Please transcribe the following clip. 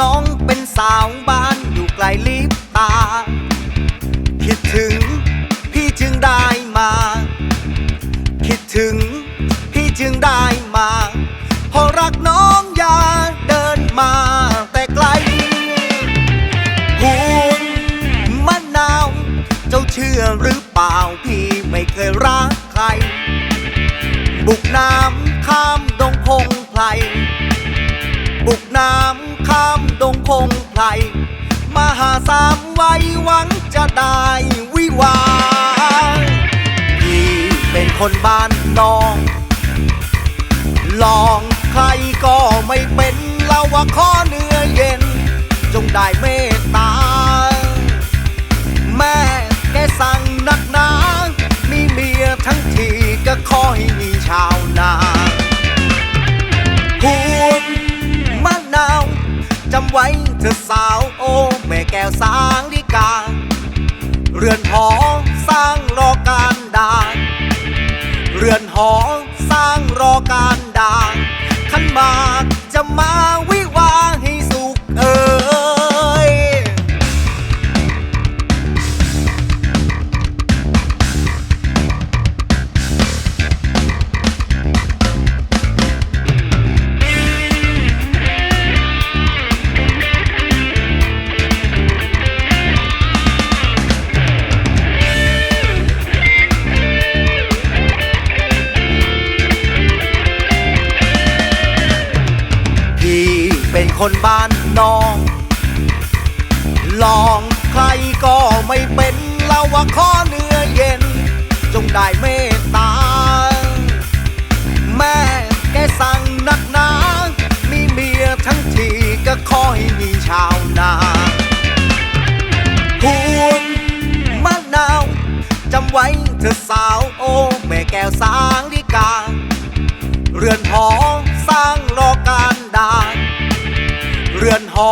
น้องเป็นสาวบ้านอยู่ไกลลิบตา คิดถึงพี่จึงได้มา คิดถึงพี่จึงได้มา พอรักน้องอย่าเดินมาแต่ไกลห่วมะนาว เจ้าเชื่อหรือเปล่าพี่ไม่เคยรักใคร บุกนา ไทย มหาสามไว้หวังจะได้วิวาพี่เป็นคนบ้านนอง ลองใครก็ไม่เป็นเราว่าข้อเนื้อเย็น จงได้เมต เรือน คนบ้านนอง ลองใครก็ไม่เป็นเราว่าข้อเนื้อเย็น จงได้เมตตา แม่แกสั่งนักหนามีเมียทั้งทีก็ขอให้มีชาวนาพวงมะนาวจำไว้เธอสาวโอ้แม่แก้วสางลิกา เรือนหอสร้างรอ อนหอ